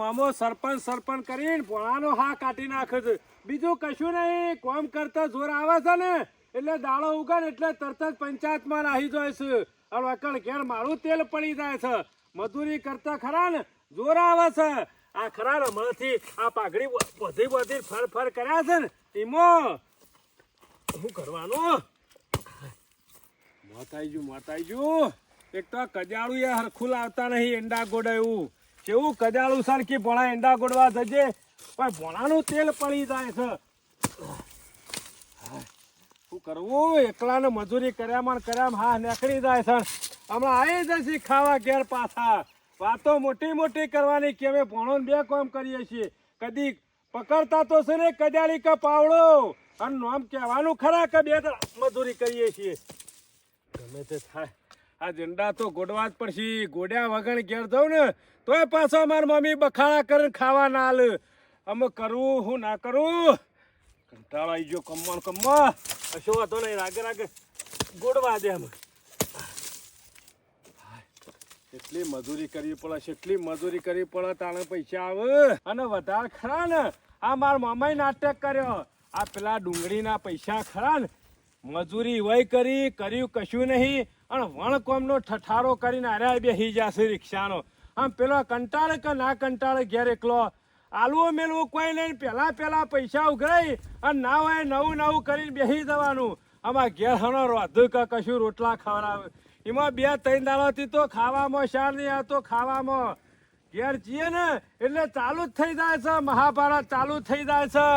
મામો સરપંચ સરપંચ કરીને પોણાનો હા કાઢી નાખે છે. બીજું કશું નહીં, કોમ કરતા જોર આવે છે ને, એટલે દાળો ઉગાડ એટલે તરત જ પંચાયતમાં રાહી જાય છે. અને વકલ ઘેર મારું તેલ પડી જાય છે. મજૂરી કરતા ખરા ને, જોર આવે છે. આ ખરા હમણાંથી આ પાઘડી બધી બધી ફર ફર કર્યા છે ને એમાં શું કરવાનું? મોત આવી ગયું, મોત આવી ગયું. એક તો કજાળું યાર હરખું લાવતા નહીં, એંડા ગોડે એવું કેવું કદાળું સરખી ભોણા ઈંડા ગોડવા જજે? પણ ભોણાનું તેલ પડી જાય છે. શું કરવું? એકલાને મજૂરી કર્યામાં ને કર્યામાં હા નીકળી જાય છે. હમણાં આવી જશે ખાવા ઘેર પાછા. વાતો મોટી મોટી કરવાની કે અમે ભણો બે કામ કરીએ છીએ. કદી પકડતા તો છે ને કદાળી કે પાવડો. અને નામ કહેવાનું ખરા કે બે મજૂરી કરીએ છીએ. ગમે તે થાય. આ ઝંડા તો ગોડવા જ પડશે. ગોડ્યા વગર ઘેર જાઉં ને, તોય પાછો માર મમ્મી બખાડા કરીને ખાવા ના હાલ. અમે કરવું હું ના કરું? કંટાળો આવી ગયો કમવાનું કમવા કશો વાંધો નહીં, રાગે રાગે ગોડવા દે અમે એટલી મજૂરી કરવી પડે એટલી મજૂરી કરવી પડે, તાણે પૈસા આવે. અને વધારે ખરા ને, આ મારા મામાએ નાટક કર્યો. આ પેલા ડુંગળીના પૈસા ખરા ને, મજૂરી વય કરી, કર્યું કશું નહીં. અને વણકોમનો ઠઠારો કરીને અરે બેસી જશે રિક્ષાનો. આમ પેલો કંટાળે કે ના કંટાળે ઘેર એકલો? આલવો મેલવું કોઈ નહીં પહેલાં પહેલાં પૈસા ઉઘરાઈ અને ના હોય નવું નવું કરીને બેસી જવાનું. આમાં ઘેર હણો રોધું કે કશું રોટલા ખવડાવે. એમાં બે ત્રણ દાડાથી તો ખાવામાં શાર નહીં આવતો ખાવામાં. ઘેર જઈએ ને એટલે ચાલુ જ થઈ જાય છે, મહાભારત ચાલુ થઈ જાય છે.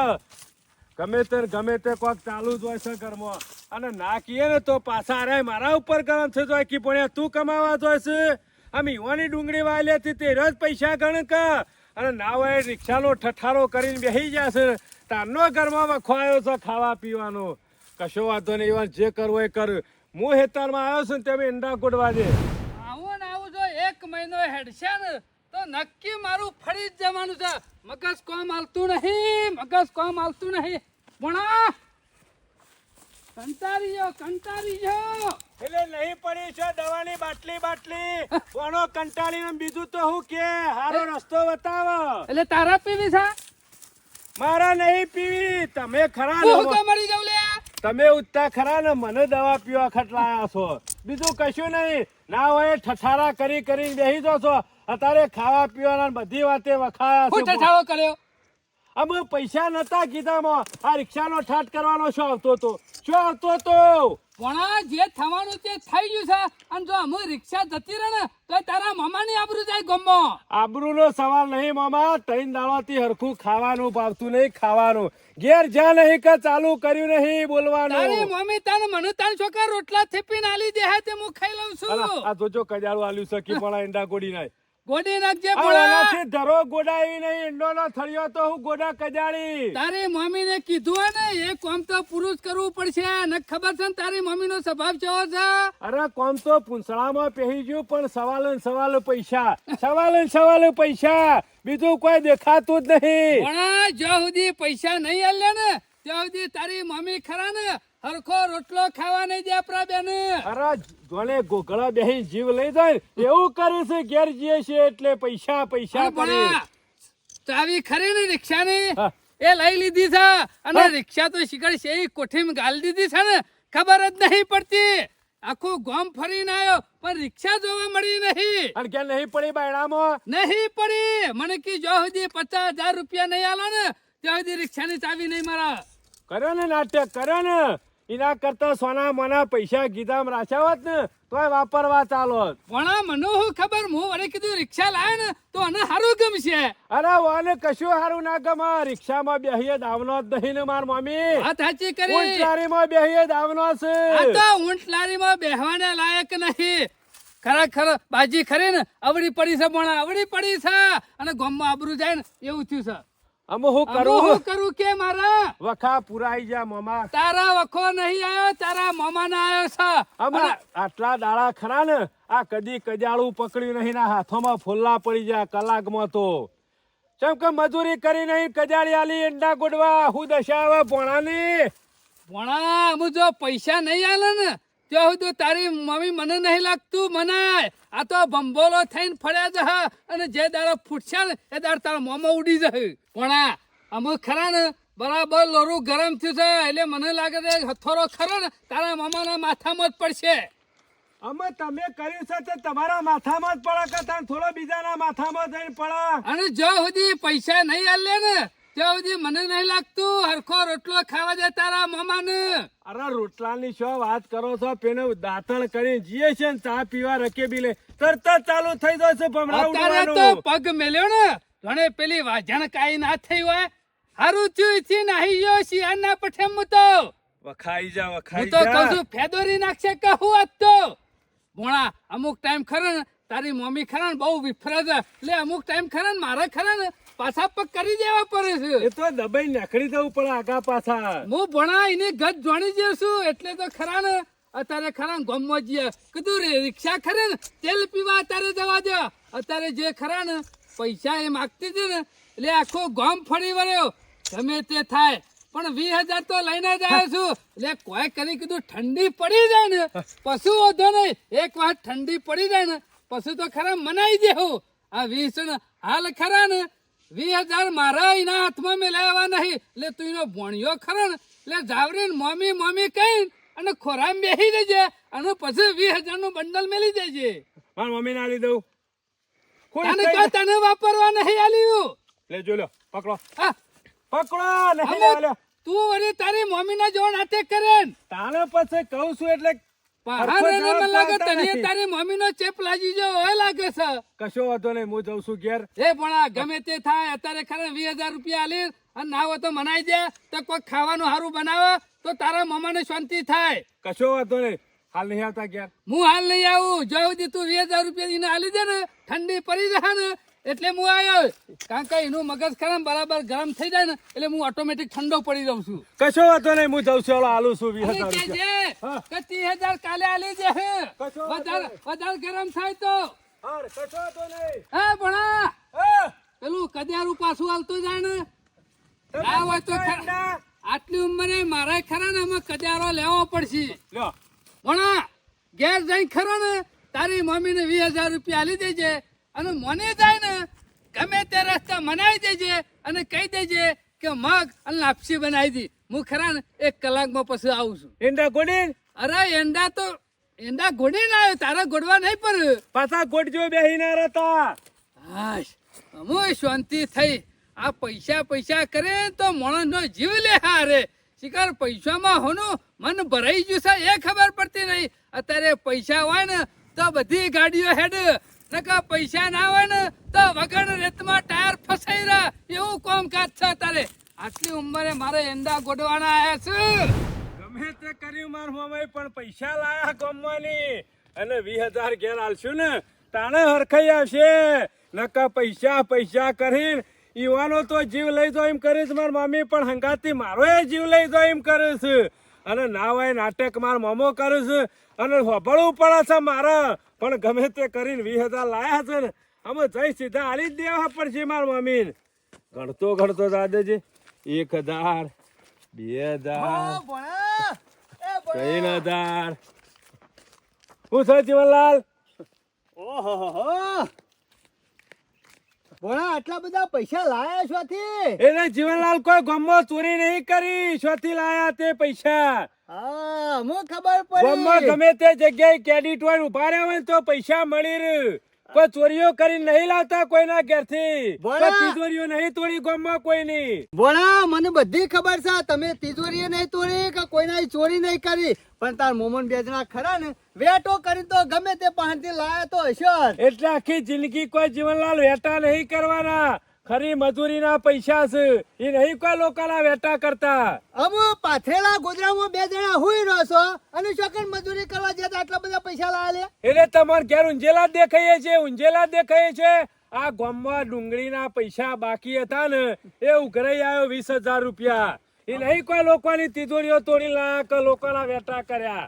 ગમે તે ગમે તે કોક ચાલુ જ હોય છે ઘરમાં. અને ના કીએ ને તો પાછા અરે મારા ઉપર ગરમ થઈ જાય કે પણ તું કમાવા જોય છે? આમ ઈવાની ડુંગળી વાલે હતી તે રોજ પૈસા ગણ ક અને ના હોય રિક્ષાનો ઠઠારો કરીને બેસી જશે તારનો ઘરમાં વખવાયો છે ખાવા પીવાનો. કશો વાંધો નહીં એવા જે કરવો એ કર. હું હેતરમાં આવ્યો છું ને તમે ઈંડા ગોડવા દે. આવું ને આવું જો એક મહિનો હેડશે ને તો નક્કી મારું ફરી જ જવાનું છે. મગજ કોમ હાલતું નહીં મગજ કોમ હાલતું નહીં. ભણા કંટાળી જાઓ એટલે નહીં પડી છે દવાની બાટલી બાટલી. કોનો કંટાળીને બીજું તો હું કે? હારો રસ્તો બતાવો. એટલે તારા પીવી છે? મારા નહીં પીવી. તમે ખરા હું તો મરી જાઉં લે. તમે ઉઠતા ખરા ને મને દવા પીવા ખટલાયા છો. બીજું કશું નહીં. ના હોય ઠઠારા કરી કરી બેસી દો છો અત્યારે ખાવા પીવાના બધી વાતે વખાયા છે. ઠઠાવો કર્યો? અમે પૈસા નતા કીધામાં આ રિક્ષાનો ઠાટ કરવાનો શું આવતો તો શું આવતો તો ભણા જે થવાનું તે થઈ ગયું છે. અને જો અમે રિક્ષા જતી રહે ને તો તારા મામાની આબરૂ જાય ગમો. આબરૂનો સવાલ નહીં મામા ત્રણ દાડાથી હરખું ખાવાનું ભાવતું નહીં ખાવાનું. ઘેર જ્યાં નહીં કે ચાલુ કર્યું નહીં તારી બોલવાનું મમ્મી તને મને તાન છોકરા રોટલા થેપીને આલી દે હે તે હું ખાઈ લઉં છું. આ જોજો કજાળું આલ્યું છે કે પણ ઈંડા ગોડી નાય. ગોડી નાખજે આ ધરો ગોડાઈ નહીં ઈંડોનો થળિયો તો હું ગોડા કજાળી તારી મમ્મી ને કીધું ને એ કોમ તો પુરુષ કરવું પડશે. ને ખબર છે ને તારી મમ્મી નો સ્વભાવ કેવો છે? અરે કોમ તો પૂંછડામાં પહેરી ગયું પણ સવાલ ને સવાલ પૈસા. સવાલ ને સવાલ પૈસા. બીજું કોઈ દેખાતું જ નહીં. પણ જો સુધી પૈસા નહીં આલે ને ત્યાં સુધી તારી મમ્મી ખરા ને? હરખો રોટલો ખાવા નહીં દે આપણા બેન. અરે જોને ગોગળા બેહી જીવ લઈ જાય એવું કરે છે ઘેર જઈએ છે એટલે પૈસા પૈસા પડે. ચાવી ખરી ને રિક્ષાની. એ લઈ લીધી છે. અને રિક્ષા તો શીખડ છે એ કોઠીમાં ગાલી દીધી છે ને? ખબર જ નહીં પડતી. આખું ગામ ફરીને આવ્યો પણ રિક્ષા જોવા મળી નહીં. અને કે નહીં પડી બાયણામાં નહીં પડી. મને કી જો સુધી પચાસ હજાર રૂપિયા નહીં આલો ને ત્યાં સુધી રિક્ષાની ચાવી નહીં મારા કર્યો ને નાટક કર્યો ને એના કરતા સોના મોના પૈસા ગીધામ રાખ્યા હોત ને તોય વાપરવા ચાલો પણ મને હું ખબર હું વળી કીધું રિક્ષા લાવે ને તો મને સારું ગમશે. અરે વાને કશું સારું ના ગમે. રિક્ષામાં બેહીએ દાવનો જ નહીં ને માર મમ્મી. વાત સાચી કરી. ઊંટલારીમાં બેહીએ દાવનો છે આ તો ઊંટ લારીમાં બેહવાને લાયક નહીં. ખરેખર બાજી ખરી ને અવડી પડી છે પણ અવડી પડી છે. અને ગોમમાં આબરૂ જાય ને એવું થયું છે. અમે હું કરું? હું કરું કે મારા? વખા પુરાઈ જા મમા. તારા વખો નહીં આયો તારા મામા ના આયો છે. અમે આટલા દાડા ખરા ને? આ કદી કજાળું પકડ્યું નહીં ના હાથોમાં ફોલ્લા પડી જાય કલાકમાં તો. ચમ કે મજૂરી કરી નહીં કજાળી આલી અંડા ગોડવા હું દશા આવે પોણાની ભોણા અમુ જો પૈસા નહીં આલે ને ત્યાં સુધી તારી મમ્મી મને નહીં લાગતું મનાય આ તો બંબોલો થઈને ફળ્યા જહ અને જે દાડો ફૂટશે ને એ દાડો તારા મોંમાં ઉડી જશે. આ અમુક ખરા ને બરાબર લોરું ગરમ થયું છે એટલે મને લાગે છે હથોરો ખરો ને તારા મામાના માથામાં જ પડશે. અમે તમે કર્યું છે તે તમારા માથામાં જ પડે કે થોડો બીજાના માથામાં જઈને પડે? અને જો સુધી પૈસા નહીં આલે ને ત્યાં સુધી મને નહીં લાગતું. હરખો રોટલો ખાવા દે તારા મામાને. અરે રોટલાની શો વાત કરો છો? પેને દાંતણ કરી જીએ છે ને ચા પીવા રકે બી લે તરત ચાલુ થઈ જશે ભમરા અત્યારે તો પગ મેલ્યો ને. ઘણે પેલી વાજણ કાઈ ના થઈ હોય. હારું થયું થી નાહી ગયો શિયાળના પઠેમ હું તો. વખાઈ જા હું વખાઈ તો કહું જા છું ફેદોરી નાખશે કહું આજ તો? ભોણા અમુક ટાઈમ ખરો ને તારી મમ્મી ખરા ને બહુ વિફરે લે અમુક ટાઈમ ખરા ને મારે ખરા ને પાછા પગ કરી દેવા પડે છે. એ તો દબાઈ નખડી જવું પડે આગા પાછા. હું ભણા એને ગત જોણી છું એટલે તો ખરા ને? અત્યારે ખરા ગમ ગામમાં જઈએ કીધું રે રિક્ષા ખરે ને? તેલ પીવા અત્યારે જવા દે. અત્યારે જે ખરા ને પૈસા એ માગતી હતી ને એટલે આખો ગમ ફરી વળ્યો. ગમે તે થાય. પણ વીસ હજાર તો લઈને જ આવ્યો છું. એટલે કોઈ કરી કીધું ઠંડી પડી જાય ને? પશુ વધો નહીં. એક વાર ઠંડી પડી જાય ને? પશુ તો ખરા મનાઈ દેવું. આ વીસ હાલ ખરા ને? વીસ હજાર મારા એના હાથમાં મેલાવવા નહીં. એટલે તું એનો ભણ્યો ખરો ને. એટલે જાવરીને મમ્મી મમ્મી કહી અને ખોરામ બેસી દેજે અને પછી વીસ હજારનું બંડલ મેલી દેજે. મારા મમ્મી ના દઉં. ખુશ તને વાપરવા નહીં આલ્યું. લે જો લો પકડો. હા, પકડો નહીં તું વળી તારી મમ્મી ના જોડ હાથે કરે. તાને પછી કહું છું એટલે પહાડ હરખો એને જવાબ મને લાગે તને તારી મમ્મી ચેપ લાગી ગયો હોય લાગે છે. કશો વાંધો નહીં હું જઉં છું ઘેર. એ પણ આ ગમે તે થાય અત્યારે ખરા વીસ હજાર રૂપિયા આલી અને ના હોય તો મનાઈ દે. તો કોઈ ખાવાનું સારું બનાવે તો તારા મમ્માને શાંતિ થાય. કશો વાંધો નહીં હાલ નહીં આવતા ઘેર. હું હાલ નહીં આવું. જો તું વીસ હજાર રૂપિયા એને આલી દે ને ઠંડી પડી જાય ને એટલે હું આવ્યો કારણ કે એનું મગજ ખરા બરાબર ગરમ થઈ જાય ને એટલે હું ઓટોમેટિક ઠંડો પડી જાઉં છું. કશો વાંધો નહીં હું જઉં છું. હાલો આલુ છું વીસ હજાર ત્રીસ હજાર કાલે આલી જે વધારે વધારે ગરમ થાય તો. હે ભણા. પેલું કદિયારું પાછું હાલતું જાય ને. ના હોય તો. આટલી ઉંમરે મારે ખરા ને અમે કદ્યારો લેવો પડશે. ભણા ઘેર જઈ ખરો ને તારી મમ્મીને વીસ હજાર રૂપિયા આલી દેજે. અને મને જાય ને ગમે તે રસ્તા મનાવી દેજે અને કહી દેજે કે મગ અને લાપસી બનાવી દી. હું ખરા એક કલાકમાં પછી આવું છું. એંડા ગોડી? અરે એંડા તો એંડા ગોડી ના આવ્યો તારા ગોડવા નહીં પર. પાછા ગોડજો બેહી ના રહેતા હાશ અમો શાંતિ થઈ. આ પૈસા પૈસા કરે તો માણસનો જીવ લે હારે. શિકાર પૈસામાં હોનું મન ભરાઈ ગયું છે એ ખબર પડતી નહીં. અત્યારે પૈસા હોય ને તો બધી ગાડીઓ હેડ. નકા પૈસા ના હોય ને તો વગર રેતમાં ટાયર ફસાઈ રહ્યા એવું કામકાજ છે તારે. આટલી ઉંમરે મારે એંડા ગોડવાના આવ્યા છે. ગમે તે કર્યું માર મામાએ પણ પૈસા લાયા કોમવાની અને વીસ હજાર ઘેર આલશું ને, તાણે હરખાઈ આવશે. નકા પૈસા પૈસા કરીને યુવાનો તો જીવ લઈ જો એમ કરીશ માર મમ્મી પણ હંગાતી મારો જીવ લઈ જો એમ કરીશ અને ના હોય નાટક માર મામો કરીશ અને હોભળવું પડે છે મારે. પણ ગમે તે કરીને વીસ હજાર લાયા છે ને અમે જઈ સીધા આલી જ દેવા પડશે માર મમ્મી ગણતો ગણતો દાદાજી એક હજાર બે હજાર ત્રણ હજાર. શું છે જીવનલાલ? ઓહો ભોળા આટલા બધા પૈસા લાયા છોથી એને જીવનલાલ કોઈ ગમો ચોરી નહીં કરી શોથી લાયા તે પૈસા. હા હું ખબર ગામમાં ગમે તે જગ્યાએ ક્રેડિટ હોય ઊભા રહ્યા હોય તો પૈસા મળી રહ્યું કોઈ ચોરીઓ કરી નહીં લાવતા કોઈના ઘેરથી. બોલા. કોઈ તિજોરીઓ નહીં તોડી ગામમાં કોઈની. ભોળા મને બધી ખબર છે. તમે તિજોરીઓ નહીં તોડી કે કોઈના ચોરી નહીં કરી. પણ તાર મોમન બેજના ખરા ને વેટો કરી તો ગમે તે પાસેથી લાયા તો હશે. એટલે આખી જિંદગી કોઈ જીવનલાલ વેટા નહીં કરવાના. ખરી મજૂરીના પૈસા છે. એ નહીં કોઈ લોકોના વેટા કરતા. અમે પાથરેલા ગોદરામાં બે જણા હુઈ રહ્યો છો અને શકન મજૂરી કરવા જતા આટલા બધા પૈસા લાવે એટલે તમારે ઘેર ઊંઝેલા દેખાય દેખાઈએ છે ઊંઝેલા જ દેખાઈએ છે આ ગામમાં ડુંગળીના પૈસા બાકી હતા ને એ ઉઘરાઈ આવ્યો વીસ હજાર રૂપિયા. એ નહીં કોઈ લોકોની તિજોરીઓ તોડી લાયા કે લોકોના વેટા કર્યા.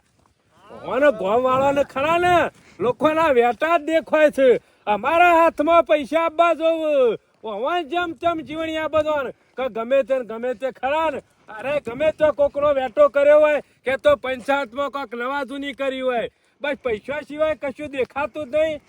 અને ગામ વાળાને ખરા ને લોકોના વેટા જ દેખાય છે. અમારા હાથમાં પૈસા આપવા જોવું. ઓવા જેમ તેમ જીવણિયા બધો કે ગમે તે ગમે તે ખરા ને. અરે, ગમે તો કોકનો વેટો કર્યો હોય કે તો પંચાયતમાં કોક નવા જૂની કરી હોય. બસ પૈસા સિવાય કશું દેખાતું જ નહીં.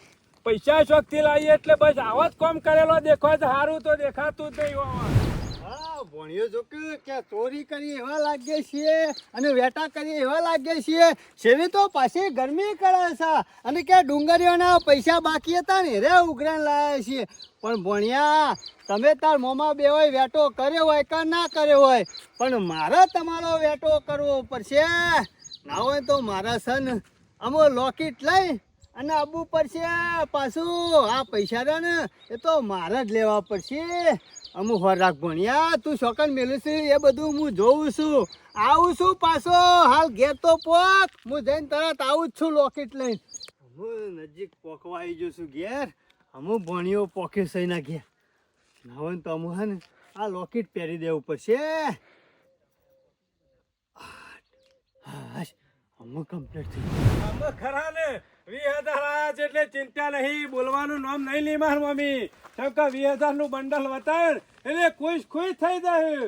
પૈસા શોખથી લાવીએ એટલે બસ આવો જ કોમ કરેલો દેખાય સારું તો દેખાતું જ નહીં હોવા. હા ભણ્યો જો કે ચોરી કરી એવા લાગે છીએ અને વેટા કરી એવા લાગે છીએ. સેવી પાછી ગરમી કરે છે અને કે ડુંગરીઓના પૈસા બાકી હતા ને, રે ઉઘરાણ લાયા છીએ. પણ ભણ્યા, તમે તાર મોમાં બે હોય, વેટો કર્યો હોય કે ના કર્યો હોય? પણ મારે તમારો વેટો કરવો પડશે. ના હોય તો મારા સન અમો લોકેટ લઈ અને આવવું પડશે પાછું. આ પૈસા ને, એ તો મારે જ લેવા પડશે. અમુક ખોરાક ભણ્યા. તું શોકન મેલું છે, એ બધું હું જોઉં છું. આવું છું પાછો, હાલ ઘેર તો પોક હું જઈને તરત આવું જ છું લોકેટ લઈને. હું નજીક પોકવા આવી જઉં છું ઘેર. અમુક ભણ્યો પોકે સઈ ના ઘેર. ને તો અમુ હે ને, આ લોકેટ પહેરી દેવું પડશે. અમુક કમ્પ્લીટ થઈ ગયું. ખરા ને. વીસ હજાર આયા છે એટલે ચિંતા નહીં બોલવાનું નામ નહીં લી માર મમ્મી. કેમ કે વીસ હજારનું બંડલ બતાવે એટલે ખુશ ખુશ થઈ જાય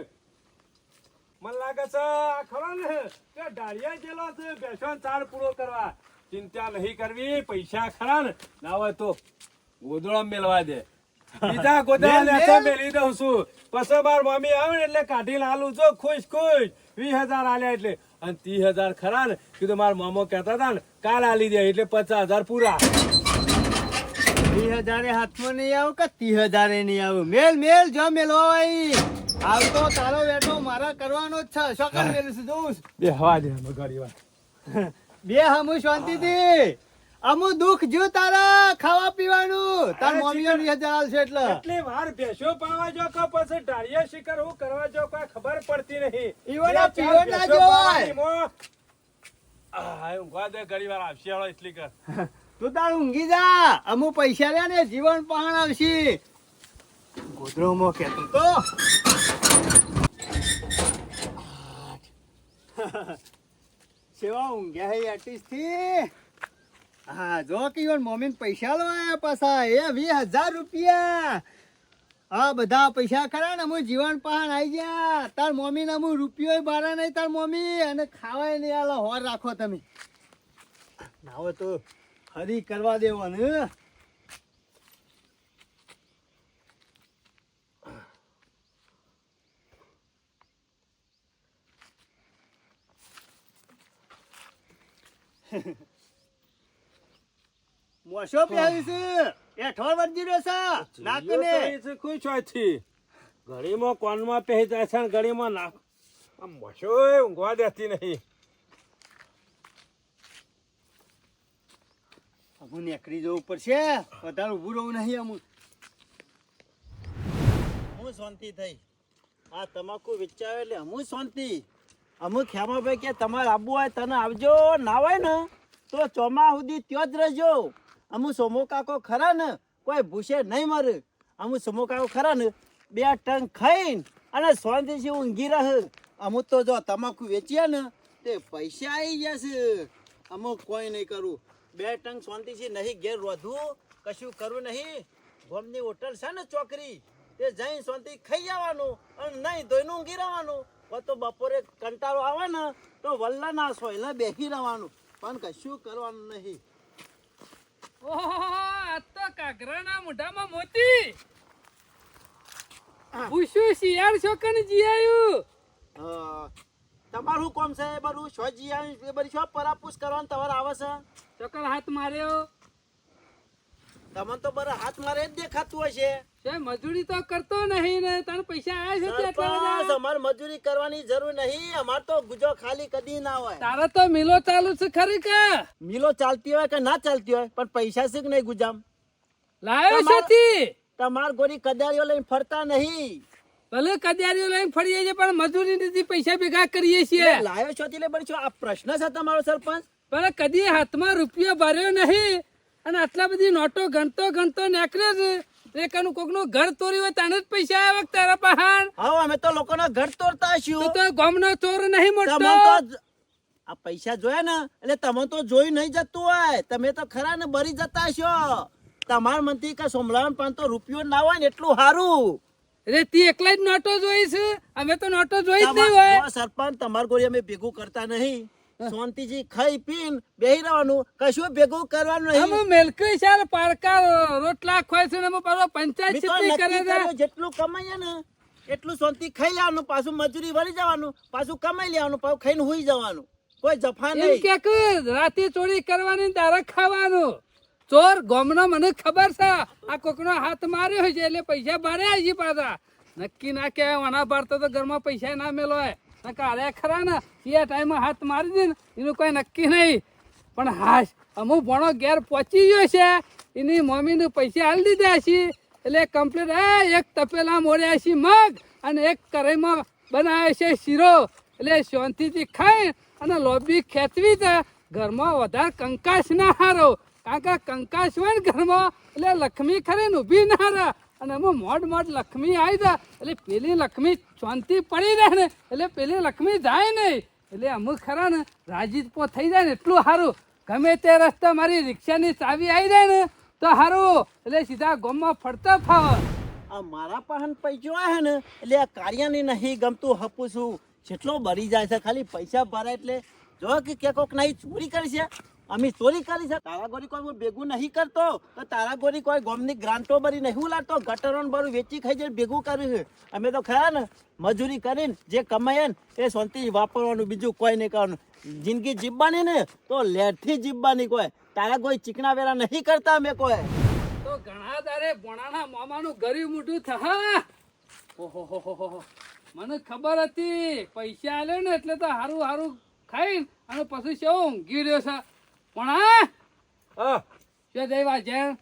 મને લાગે છે આ ખરો ને કે ડાળિયા જેલો છે બેસો ચાર પૂરો કરવા. ચિંતા નહીં કરવી પૈસા ખરા ને. ના હોય તો ગોદડો મેળવા દે. બીજા મેલ, લેતા મેલ. મેલી દઉં છું. પછી માર મમ્મી આવે ને એટલે કાઢી લાલું. છો ખુશ ખુશ. વીસ હજાર આલ્યા એટલે. અને ત્રીસ હજાર ખરા ને. કીધું મારા મામો કહેતા હતા ને કાલ આલી દે એટલે પચાસ હજાર પૂરા. ત્રીસ હજારે હાથમાં નહીં આવું કે ત્રીસ હજારે નહીં આવું? મેલ મેલ જો મેલવા ભાઈ. આવતો તારો બેઠો મારા કરવાનો જ છે. શોકન મેલું છું જોઉં બે હવા દે ઘડી વાત બે હમુ શાંતિથી. અમુ દુઃખ જો તારા ખાવા પીવાનું. તાર મમ્મી મમ્મીઓ ની હજાર આવશે એટલે. એટલે વાર ભેંસો પાવા જો કે પછી ઢાળિયા શિકાર હું કરવા જો કોઈ ખબર પડતી નહીં. ઈવોના બે ના જોવાય. તું તાર ઊંઘી જા. અમુ પૈસા લે ને, જીવન પહાણ આવશે. ગોદડોમાં કેતો તો. સેવા ઊંઘ્યા હે આર્ટિસ્ટથી હા, જો કે મમ્મી પૈસા લો આયા પાછા. એ વીસ હજાર રૂપિયા. હા બધા પૈસા ખરા ને હું જીવન પહાણ આવી ગયા. તાર મમ્મી ને હું રૂપિયો બારા નહીં તાર મમ્મી. અને ખાવાય નહીં આલો હોર રાખો તમે. ના તો હરી કરવા દેવાનું મોશો પહેરી છે એ ઠોર વરજી રહ્યો નાકને. ખુશ હોય ઘડીમાં કોનમાં પહેરી જાય છે ને ઘડીમાં નાક. આમ મશો ઊંઘવા દેતી નહીં. અમુ નેકરી જવું પડશે. વધારે ઊભું રહું નહીં અમુક. હું શાંતિ થઈ. આ તમાકુ વેચાવે એટલે હું શાંતિ. અમુક ખેમાભાઈ કે તમારે આવવું હોય તને આવજો ના હોય ને તો ચોમા સુધી ત્યાં જ રહેજો. અમુક સોમો કાકો ખરા ને, કોઈ ભૂસે નહીં મરે. અમુ સોમો કાકો ખરા ને, બે ટંગ ખાઈને અને શાંતિથી ઊંઘી રહે. અમુક તો જો તમાકુ વેચ્યા ને, તે પૈસા આવી જશે અમુક કોઈ નહીં કરું. બે ટંગ શાંતિથી નહીં ઘેર રોધવું કશું કરવું નહીં. ગોમની હોટલ છે ને ચોકરી તે જઈને શાંતિ ખાઈ જવાનું અને નહીં ધોઈને ઊંઘી રહેવાનું. તો બપોરે કંટાળો આવે ને, તો વલ્લા ના સોયલા બેસી રહેવાનું. પણ કશું કરવાનું નહીં. આ મોઢામાં મોતી. પૂછ્યું શિયાળ છોકન જીયાયું? તમારું કોમ છે એ બધું? શો જી એ બધી શો પરાપૂસ કરવાનું તમારે આવે છે? હાથ માર્યો. તમને તો બરા હાથ મારે જ દેખાતું હશે છે. મજૂરી તો કરતો નહીં ને તને પૈસા આવ્યા છે એટલા અમારે મજૂરી કરવાની જરૂર નહીં. અમાર તો ગુજો ખાલી કદી ના હોય. તારે તો મિલો ચાલુ છે ખરી કે? મિલો ચાલતી હોય કે ના ચાલતી હોય? પણ પૈસા છે કે નહીં ગુજામ? લાયો તમાર- તમાર ગોરી કદારીઓ લઈને ફરતા નહીં. ભલે કદ્યારીઓ લઈને ફરીએ છીએ પણ મજૂરી નથી પૈસા ભેગા કરીએ છીએ. લાયો છો એટલે બળી આ પ્રશ્ન છે તમારો સરપંચ. પણ કદી હાથમાં રૂપિયો ભર્યો નહીં અને આટલા બધી નોટો ગણતો ગણતો નીકળ્યો છે. રેકાનું કોકનું ઘર તોડ્યું હોય તાને જ પૈસા આવે તારા પહાણ હા અમે તો લોકોના ઘર તોડતા છીએ. તો ગામનો ચોર નહીં મોટો. તમે તો જ- આ પૈસા જોયા ને એટલે તમે તો જોઈ નહીં જતું હોય. તમે તો ખરા ને બરી જતા હશો તમાર મનથી કે સોમલાવન પણ તો રૂપિયો ના હોય ને એટલું સારું એટલે તી એકલા જ નોટો જોઈશ અમે તો નોટો જોઈ જ નહીં હોય. સરપંચ તમાર ગોળી અમે ભેગું કરતા નહીં. શાંતિજી ખાઈ પીન બેહી રહેવાનું. કશું ભેગું કરવાનું નહીં. અમે મેલકી શાર પારકા રોટલા ખોય છે ને અમે પાછો પંચાયત મેં કરે છે. જેટલું કમાઈએ ને એટલું શાંતિ ખાઈ લેવાનું. પાછું મજૂરી વળી જવાનું. પાછું કમાઈ લેવાનું પાછું ખાઈને હુઈ જવાનું. કોઈ જફા નહીં. કે રાતે ચોરી કરવાની દારા ખાવાનું. ચોર ગોમનો મને ખબર છે. આ કોકનો હાથ માર્યો હોય છે એટલે પૈસા બારે આવી પાછા. નક્કી ના કે વાના ભરતો તો ઘરમાં પૈસા ના મેલો હોય. કાલે ખરા ને એ ટાઈમે હાથ મારી દે ને, એનું કોઈ નક્કી નહીં. પણ હાશ, અમુક ભણો ઘેર પહોંચી ગયો છે. એની મમ્મીને પૈસા હાલ દીધા છે. એટલે કમ્પ્લીટ એ એક તપેલા મોડ્યા છે મગ અને એક કરાઈમાં બનાવે છે શીરો. એટલે શાંતિથી ખાઈ અને લોબી ખેંચવી તો ઘરમાં વધારે કંકાશ ના હારો. કારણ કે કંકાસ હોય ને ઘરમાં, એટલે લક્ષ્મી ખરી ને ઊભી ના રહે. અને એમાં મોડ મોડ લક્ષ્મી આવી જાય, એટલે પેલી લક્ષ્મી શાંતિ પડી રહે ને, એટલે પેલી લક્ષ્મી જાય નહીં. એટલે અમુક ખરા ને રાજીપો થઈ જાય ને, એટલું સારું. ગમે તે રસ્તા મારી રિક્ષાની ચાવી આવી જાય ને, તો સારું. એટલે સીધા ગોમમાં ફરતા ફાવે. આ મારા પાહન પૈસો આવે ને, એટલે આ કાર્યની નહીં ગમતું, હપું છું. જેટલો બળી જાય છે, ખાલી પૈસા ભરાય એટલે. જો કે કોક નહીં ચોરી કરી છે અમે ચોરી કરી છે. તારા ગોરી કોઈ ભેગું નહીં કરતો. તો તારા ગોરી કોઈ ગોમની ગ્રાન્ટો ભરી નહીં લાગતો. ગટરો ને વેચી ખાઈ જઈને ભેગું કર્યું છે. અમે તો ખરા ને, મજૂરી કરીને જે કમાય ને, એ શાંતિ વાપરવાનું, બીજું કોઈ નહીં કરવાનું. જિંદગી જીવવાની ને, તો લેટથી જીવવાની કોઈ. તારા કોઈ ચીકણા વેરા નહીં કરતા અમે કોઈ. તો ઘણા તારે ભોણાના મામાનું ગરીબ મોટું થા ઓહોહોહોહો. મને ખબર હતી. પૈસા આલ્યો ને એટલે તો હારું હારું ખાઈ અને પછી શું ઊંઘી રહ્યો છે? ભોણા હા. શું થઈ વાજણ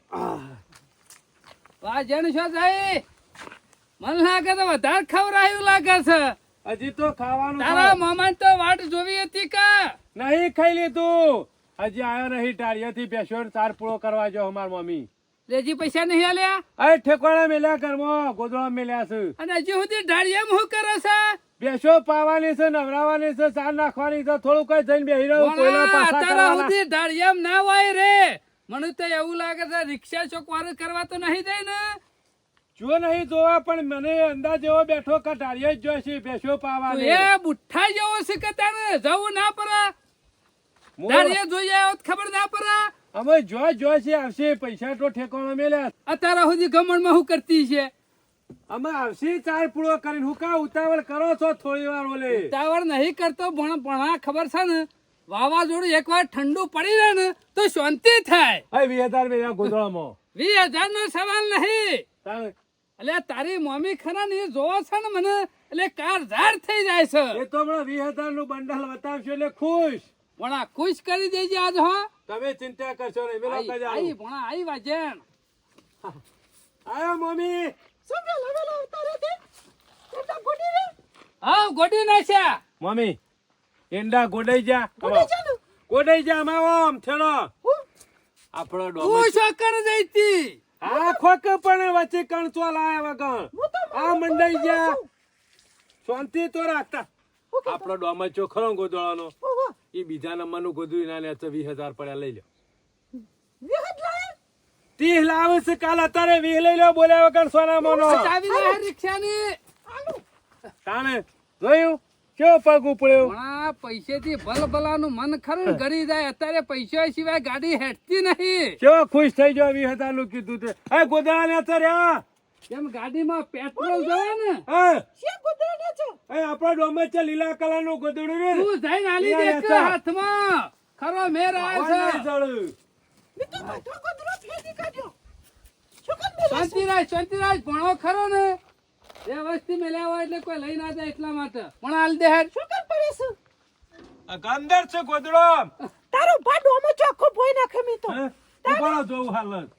વાજણ શું થઈ? મને લાગે તો વધારે ખવરાયું લાગે છે. હજી તો ખાવાનું તારા. મામા તો વાટ જોવી હતી કે? નહીં ખાઈ લીધું. હજી આવ્યો નહીં ટાળિયાથી બેસ્યો ચાર પૂળો કરવા જો અમાર મમ્મી. લેજી પૈસા નહીં આલ્યા? અરે ઠેકોડા મેલ્યા ઘરમાં ગોદળા મેલ્યા છે. અને હજી સુધી ઢાળીએ હું કરે છે? બેસો પાવાની છે નવરાવાની છે ચાર નાખવાની છે થોડું કઈ જઈને બેહી રહ્યો કોઈના પાછા કરવાના. સુધી ઢાળિયામ ના હોય રે. મને તો એવું લાગે છે રિક્ષા ચોકવાર કરવા તો નહીં દે ને. જો નહીં જોવા પણ મને અંદાજ એવો બેઠો કે ટાળિયો જ જોઈશે બેસો પાવાની. એ બુઠ્ઠા જેવો છે કે તારે જવું ના પડે? ઢાળિયા જોઈ આવ્યો ખબર ના પડે? અમે જો જોઈશે આવશે પૈસા તો ઠેકાણો મેલ્યા. અત્યારે સુધી ગમણમાં શું કરતી છે? અમે આવશે ચાર પૂળો કરીને. હું કા ઉતાવળ કરો છો થોડી વાર ઓલે? ઉતાવળ નહીં કરતો ભણ ભણા ખબર છે ને વાવાઝોડું એકવાર ઠંડુ પડી રહે ને તો શાંતિ થાય. હવે વીસ હજાર મેલ્યા ગોદડામાં વીસ હજાર નો સવાલ નહીં. એટલે તારી મમ્મી ખરા ને જોવો છે ને મને એટલે કાર ઝાડ થઈ જાય છે. એ તો હમણાં વીસ હજારનું બંડલ બતાવશો એટલે ખુશ. ભણા ખુશ કરી દેજે આજ હો. તમે ચિંતા કરશો નહીં મેલો આઈ આઈ ભણા આઈ વાજેણ. આયો મમ્મી. હા ગોડી નાખ્યા મમ્મી એંડા ગોડાઈ જા. ગોડાઈ જા આમ થેડો આપણો તું ડોમર જઈતી આ ખોક પણ વચ્ચે કણચો લાયા વગર. આ મંડાઈ જા. શાંતિ તો રાખતા. આપણો ડોમર ચોખરો ગોદળાનો એ બીજા નંબરનું ગોદવી ના લે વીસ હજાર પડ્યા લઈ લો ત્રીસ લાવે છે કાલ અત્યારે વીસ લઈ લો બોલ્યા વગર સોના મોનો ચાવી લે રિક્ષાની તાને જોયું કેવો પગ ઉપડ્યો ભણા પૈસેથી ભલ ભલાનું મન ખરું ગળી જાય અત્યારે પૈસા સિવાય ગાડી હેઠતી નહીં કેવો ખુશ થઈ ગયો વીસ હતા નું કીધું તે એ ગોદરા ને અત્યારે આ એમ ગાડીમાં પેટ્રોલ જોવે ને હા એ આપણો ડોમે છે લીલા કલરનું ગોદડું ને તું જઈને આલી દે હાથમાં। ખરો મેર આવ્યો છે। શાંતિરાજ શાંતિરાજ ભણો ખરો ને. એ વસ્તી મેલ્યા હોય એટલે કોઈ લઈ ના જાય એટલા માટે. પણ હાલ દે હેડ. અંદર છે? ગોદડો તારો ભાડો અમે ચોખ્ખો ભોય નાખે મી તો. હે? ઉભારો જોવું હાલત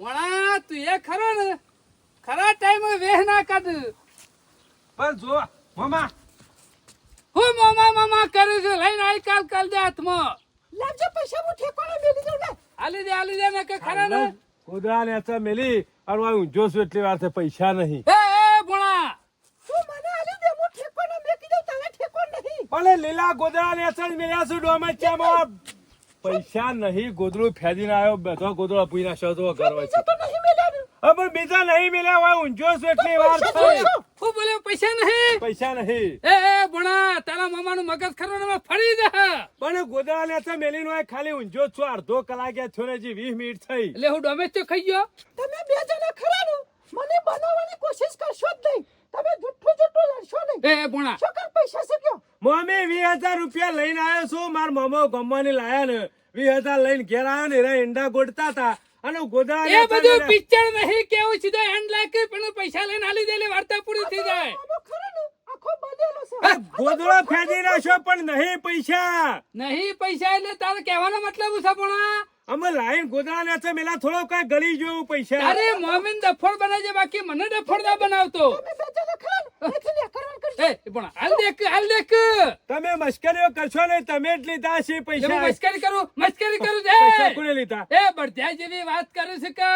ભણા તું એ ખરો ને. ખરા ટાઈમે વેહ ના કાઢ. પણ જો મામા. હું મામા મામા કરું છું. લઈને આવી કાલ કાલ દે હાથમાં. લાવજો પૈસા હું ઠેકાણે મેલી દઉં ને. આલી દે આલી દે ને કે ખરા ને. ગોદડા ને અત્યારે મેલી. અને હું ઊંઝો છું એટલી વાર છે પૈસા નહીં. એ એ ભણા. તું મને આલી દે હું ઠેકાણે મેકી દઉં તને ઠેકોણ નહીં. પણ લીલા ગોદડા ને અત્યારે મેલ્યા છું ડોમર પૈસા નહીં ગોદડું ફેદીને આવ્યો બધો ગોદડો પૂરી નાખ્યો તો ગરવા બીજો તો નહીં મેલ્યા. બીજા નહીં મળ્યા હોય ઊંઝો છું એટલી વાર થઈ હું બોલ્યો પૈસા નહીં. પૈસા નહીં. એ ભણા તારા મામાનું મગજ ફરી જા પણ ગોદડા ને તો મેલીનો હોય ખાલી ઊંઝો જ છું અડધો કલાકે થયો ને હજી વીસ મિનિટ થઈ. એટલે હું ડોમેસ્ટિક ખાઈ ગયો? તમે બે જણા ખરા ને મને બનાવવાની કોશિશ કરશો જ નહીં. તમે જુઠ્ઠું જુઠ્ઠું લડશો નહીં. એ ભણા. છોકર પૈસા શક્યો મમ્મી વીસ હજાર રૂપિયા લઈને આવ્યો છું માર મામા ગમવાની લાયા ને. વીસ હજાર લઈને ઘેર આવ્યો ને એના ઈંડા ગોડતા હતા. અને ગોદડા એ બધું પિક્ચર નહીં કેવું સીધો એન્ડ લાગે પણ પૈસા લઈને આલી દે એટલે વાર્તા પૂરી થઈ જાય. આખો બનેલો છે. ગોદડો ફેંદી નાખ્યો પણ નહીં પૈસા. નહીં પૈસા એટલે તારે કહેવાનો મતલબ છે પણ અમે લાઈન ગોદડા ને છે મેલા થોડો કઈ ગળી જેવું પૈસા. તારે મોમીન ડફોડ બનાવજે બાકી મને ડફોડ ના બનાવતો. ભણા હાલ દેખ હાલ દેખ. તમે મશ્કરીઓ કરશો ને તમે જ લીધા છે એટલે પૈસા. હું મસ્કરી કરું મશ્કરી કરું છે કોને લીધા? એ બળધ્યા જેવી વાત કરે છે કે!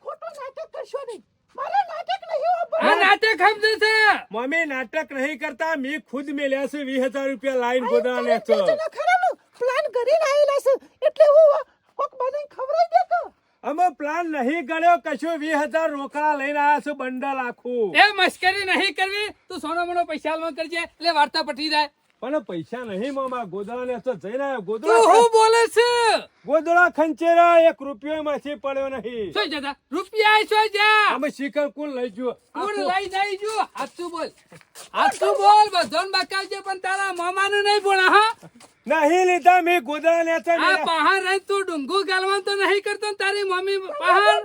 ખોટો નાટક કરશો નહીં. નાટક સમજે છે. મમ્મી નાટક નહીં કરતા મે ખુદ મેલ્યા છે વીસ રૂપિયા લાઈન ગોદડા ને બે ખરા ને પ્લાન કરીને આવેલા છે. એટલે હું કોક બનાવીને ખવડાવી દે કે અમે પ્લાન નહીં કર્યો કશું વીસ હજાર રોકડા લઈને આયા છું બંડલ આખું. એ મસ્કરી નહીં કરવી તું સોનો મોનો પૈસા લો કરજે એટલે વાર્તા પટી જાય. પણ પૈસા નહીં મામા ગોદળા ને તો જઈને આવ્યો. ગોદળા હું બોલે છે? ગોદળા ખંચેરા એક રૂપિયો માંથી પડ્યો નહીં. શું જતા રૂપિયા શું જા. અમે શિકર કુલ લઈ જો કુલ લઈ જઈ જો હાથું બોલ. હાથું બોલ બધોન બકાવજે પણ તારા મામાનું નહીં બોલા હા? નહીં લીધા મેં ગોદળા ને તો આ પહાડ રહી તું ડુંગુ ગાલવાનું તો નહીં કરતો તારી મમ્મી પહાડ?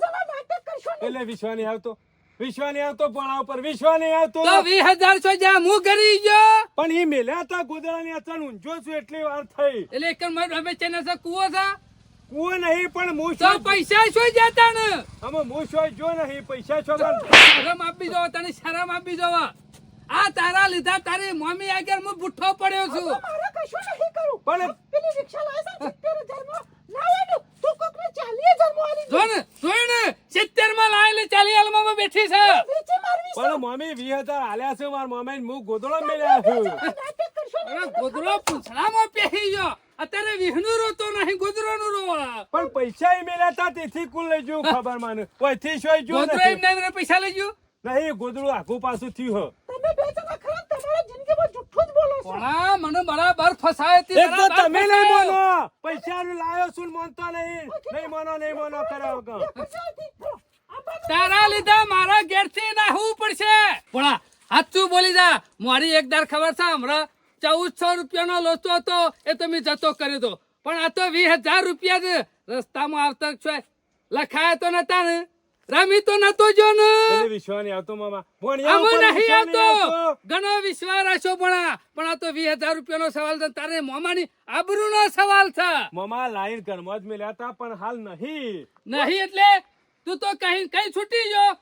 એટલે વિશ્વા નહીં આવતો. વિશ્વા નહીં આવતો પણ ઉપર વિશ્વ નહીં આવતો તો વીસ હજાર છો જ્યાં હું કરી ગયો? પણ એ મેલ્યા હતા ગોદડા ને અચાન ઊંઝો છું એટલી વાર થઈ. એટલે એક મારું અમે છે ને કુવો છે? કુવો નહીં પણ હું તો પૈસા છો જતા ને? અમે હું જો નહીં પૈસા છો શરમ આપી દો તને શરમ આપી દો. આ તારા લીધા તારી મમ્મી આગળ હું બુઠ્ઠો પડ્યો છું. મારે કશું નહીં કરું. પણ પેલી રિક્ષા લાવે છે સિત્તેર હજારમાં લાવે ને તું કોકને ચાલીસ હજારમાં આલી દે જો ને જોઈ ને સિત્તેરમાં લાયેલી ચાલી હાલમાં બેઠી છે. વેચી મારવી છે? પણ મમ્મી વીસ હજાર હાલ્યા છે માર મમ્મી હું ગોદળો મેલ્યા છું. અરે પૂંછડામાં પહેરી ગયો. અત્યારે વિહનું રોતો નહીં ગોદડો નું રોવા. પણ પૈસા એ મેલ્યા હતા તેથી કુલ લઈ જવું ખબર માને? કોઈથી શું જો ગોદડો એમ નહીં પૈસા લઈ ગયો? નહીં ગોદડું આખું પાછું થયું હો. તમે બે જણા ખરા ને તમારા જિંદગીમાં જુઠ્ઠું જ બોલો છો. પણ મને બરાબર ફસાય તી, એક તો તમે નહીં માનો પૈસા લાયો છું માનતો નહીં. નહીં માનો નહીં માનો કર્યા વગર. પચાસથી બોલો. આ બાજુ તારા લીધા મારા ઘેરથી નાહવું પડશે. પણ સાચું બોલી જા. મારી એકદાર ખબર છે હમણાં ચૌદસો રૂપિયાનો લોચો હતો એ તો મેં જતો કર્યો હતો પણ આ તો વીસ હજાર રૂપિયા જ રસ્તામાં આવતા છે. લખાયા તો નતા ને? રમી તો નતો જો ને વિશ્વા નહીં આવતો મામા. ભણ્યા નહીં આવતો. ઘણો વિશ્વાસ રાખ્યો પણ પણ આ તો વીસ હજાર રૂપિયાનો સવાલ છે તારે મોમાની આબરૂનો સવાલ છે. મામા લાઈન ઘરમાં જ મેલ્યા હતા પણ હાલ નહીં. નહીં એટલે તું તો કઈ કઈ છૂટી ગયો?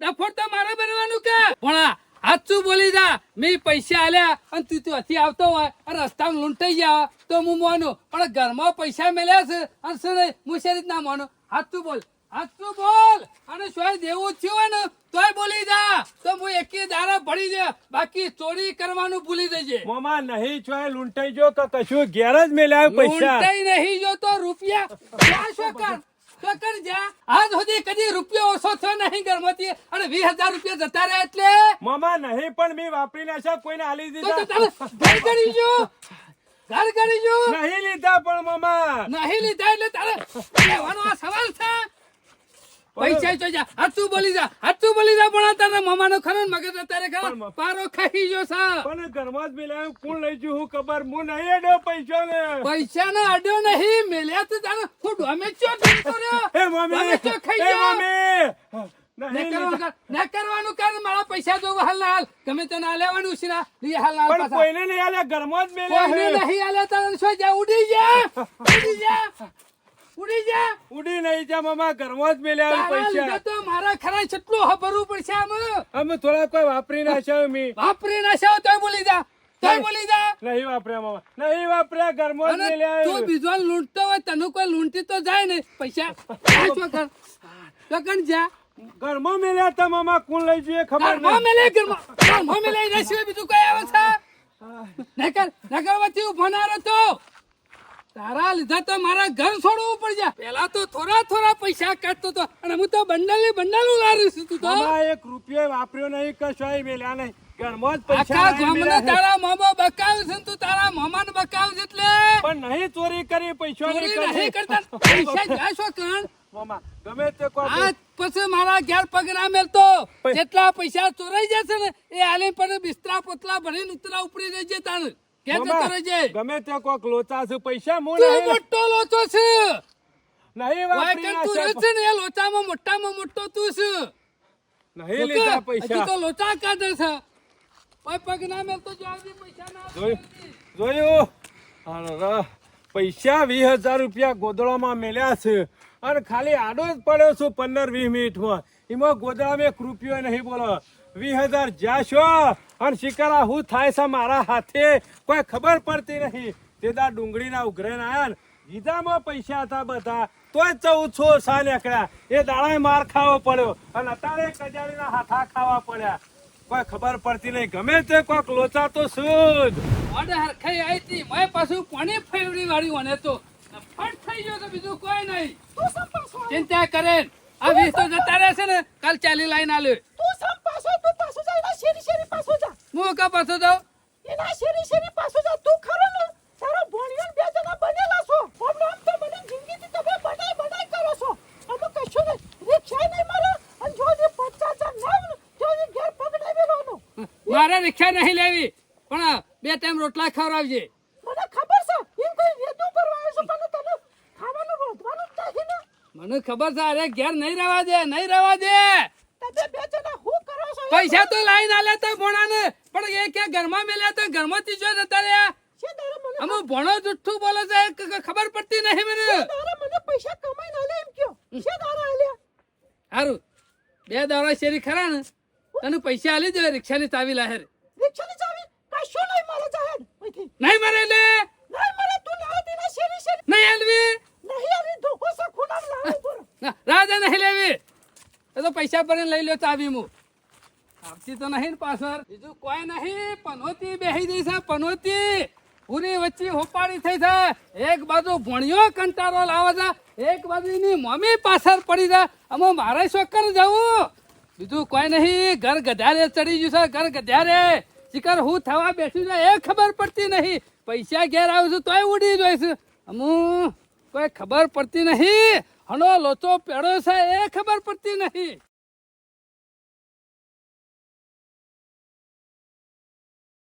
ડફોડ તો મારે બનવાનું કે? પણ આ હાચું બોલી જા. મેં પૈસા આલ્યા અને તું ત્યાંથી આવતો હોય અને રસ્તામાં લૂંટાઈ ગયા તો હું માનું. પણ ઘરમાં પૈસા મેલ્યા છે અને શું નહીં? હું શી રીતના માનું. હાચું બોલ. હાચું બોલ. અને શું દેવું થયું હોય ને તોય બોલી જા. તો હું એકી દારા ભળી દે બાકી ચોરી કરવાનું ભૂલી દેજે મામા નહીં ચોય લૂંટાઈ જો કે કશું ઘેર જ મેલ્યા પૈસા. લૂંટાઈ નહીં જો તો રૂપિયા. જા શું કર કર જા. આજ સુધી કદી રૂપિયો ઓછો થયો નહીં ગરમતી અને વીસ હજાર રૂપિયા જતા રહ્યા એટલે. મામા નહીં પણ મેં વાપરી નાખ્યા કોઈને હાલી તો તો દીધા તારે કરી જો. ઘર કરી જો. નહીં લીધા પણ મામા. નહીં લીધા એટલે તારે આ સવાલ છે. પૈસા તો જા. હાચું બોલી જા. હાથું બોલી જા પણ તારે મામાનો ખરો મગજ અત્યારે ખરો પારો ખાઈ ગયો સા પણ ઘરમાં જ મેલ્યા કોણ લઈ ગયું હું ખબર? હું નહીં અડ્યો પૈસા ને પૈસા નો અડ્યો નહીં. મેલ્યા તો તારે હું ડોમે ચો કરતો રહ્યો? એ મમ્મી તો ખાઈ જાઓ. મમ્મી કરવાનું કર મારા પૈસા જો હાલ ના હાલ. ગમે તે ના લેવાનું છે ના. લઈ હાલ હાલ પણ કોઈને નહીં આલ્યા ઘરમાં જ મેલ્યા કોઈને નહીં આલે તારે. શું જા ઉડી જા. ઉડી જા. ઉડી જા. ઉડી નહીં જા મામા ઘરમાં જ મેલ્યા છે પૈસા. તો મારા ખરા કેટલું હબરવું પડશે આમ. અમે થોડા કોઈ વાપરી નાખ્યા મેં વાપરી ના છે તોય બોલી જા તોય બોલી જા. નહીં વાપર્યા મામા. નહીં વાપર્યા ઘરમાં જ મેલ્યા તું બીજો લૂંટતો હોય તને કોઈ લૂંટી તો જાય ને પૈસા તો કણ જા. ઘરમાં મેલ્યા તો મામા કોણ લઈ જોઈએ ખબર ઘરમાં નહીં. મેલે ઘરમાં ઘરમાં મેલે એના બીજું કઈ આવે છે? નકર નકર વચ્ચે ઊભો ના રહેતો. તારા લીધા તો મારા ઘર છોડવું પડશે પેલા તો થોડા થોડા પૈસા કાઢતો તો અને હું તો બંડલ બંડલ ઉલારું છું. તું તો એક રૂપિયો વાપર્યો નહીં કશો મેલ્યા નહીં. ઘરમાં જ પૈસા આખા. તારા મામા બકાવ છે તું તારા મામાને બકાવ છે એટલે? પણ નહીં ચોરી કરી પૈસા નહીં કરતા. પૈસા જાશો કણ? મામા ગમે તે કોઈ આજ પછી મારા ઘેર પગ ના મેલતો. જેટલા પૈસા ચોરાઈ જશે ને એ આલી પર બિસ્તરા પોતલા ભરીને ઉતરા ઉપડી જજે તાણ. ઘેર જતો રહેજે ગમે તે કોક લોચા છે પૈસા મો તું નહીં મોટો લોચો છે. નહીં વાપરી તું નાખ્યા. છે ને એ લોચામાં મોટામાં મોટો તું છે. નહીં લીધા હજી પૈસા તો લોચા કાઢે છે. ઓય પગ ના મેલ તો આવજે પૈસા ના. જોયું અરે પૈસા વીસ હજાર રૂપિયા ગોદળામાં મેલ્યા છે. અને ખાલી આડો જ પડ્યો છું પંદર વીસ મિનિટમાં. એમાં ગોદળા મેં રૂપિયો નહીં બોલો. વીસ હજાર જાશો અને શિકારા હું થાય છે મારા હાથે? કોઈ ખબર પડતી નહીં. તે દા ડુંગળીના ઉઘરેને આયા ને. ગીધામાં પૈસા હતા બધા. તોય ચૌદસો સા નીકળ્યા એ દાડાએ માર ખાવો પડ્યો. અને અત્યારે કજારીના હાથા ખાવા પડ્યા. કોઈ ખબર પડતી નહીં. ગમે તે કોક લોચા તો શું ઓર્ડર હરખાઈ આવી હતી. મેં પાછું કોની ફેવડી વાળી મને તો ફટ થઈ ગયો તો બીજું કોઈ નહીં? ચિંતા કરે. આ વીસ તો જતા રહેશે ને. કાલ ચાલી લાઈન આલ્યો તું સમ પાછો તું પાછો જા એના શેરી શેરી પાછો જા. હું કા પાછો જાઉં? એના શેરી શેરી પાછો જા. તું ખરો ને? તારો ભણ્યો બે જણા બનેલા છો. આમ આમ તો મને જિંદગીથી તમે બડાઈ બડાઈ કરો છો. અમે કશું નહીં. રિક્ષા નહીં મારે. અને જો જે પચાસ હજાર ને જો જે ઘેર પગ નહીં મેળવવાનો મારે રિક્ષા નહીં લેવી. પણ બે ટાઈમ રોટલા ખવડાવજે. મને ખબર છે. એમ કોઈ વેતું કરવા આવ્યો છું પણ તને? ખાવાનું રોધવાનું જ નથી ને? મને ખબર છે અરે ઘેર નહીં રહેવા દે નહીં રહેવા દે તમે બે જણા હું કરો છો એ પૈસા તો લાઈન આલ્યા તો ભોણાને પણ એ ક્યાં ઘરમાં મેલ્યા તો? ઘરમાંથી જો જતા રહ્યા છે તારે મને અમે ભણો જુઠ્ઠું બોલે છે ખબર પડતી નહીં મને. મને પૈસા કમાઈને આલે એમ કયો? છે દારા આલ્યા? હારું. બે દારા શેરી ખરા ને? તને પૈસા આલી દે રિક્ષાની ચાવી લાહેર રિક્ષાની ચાવી? કશું નહીં મારે જાહેર. નહીં મારે લે. નહીં મારે? તું લાવ તેના શેરી શેરી નહીં આલવી. નહીં આવી ધોકો ખૂણામ લાવ ના, રાજા નહીં લેવી. એ તો પૈસા ભરીને લઈ લ્યો ચાવી હું આવતી તો નહીં પાછળ. બીજું કોઈ નહીં, પનોતી બેહી જઈ છે, પનોતી. પૂરી વચ્ચે હોપાળી થઈ છે. એક બાજુ ભણ્યો, કંટાળો લાવે છે. એક બાજુ એની મમ્મી પાછળ પડી છે. અમે મારે શોકર જવું? બીજું કોઈ નહીં, ઘર ગધારે ચડી ગયું છે, ઘર ગધારે. શિકર હું થવા બેઠું છે, એ ખબર પડતી નહીં. પૈસા ઘેર આવું છું, તોય ઉડી જોઈશ અમુ, કોઈ ખબર પડતી નહીં. હણો લોચો પેડો છે, એ ખબર પડતી નહીં.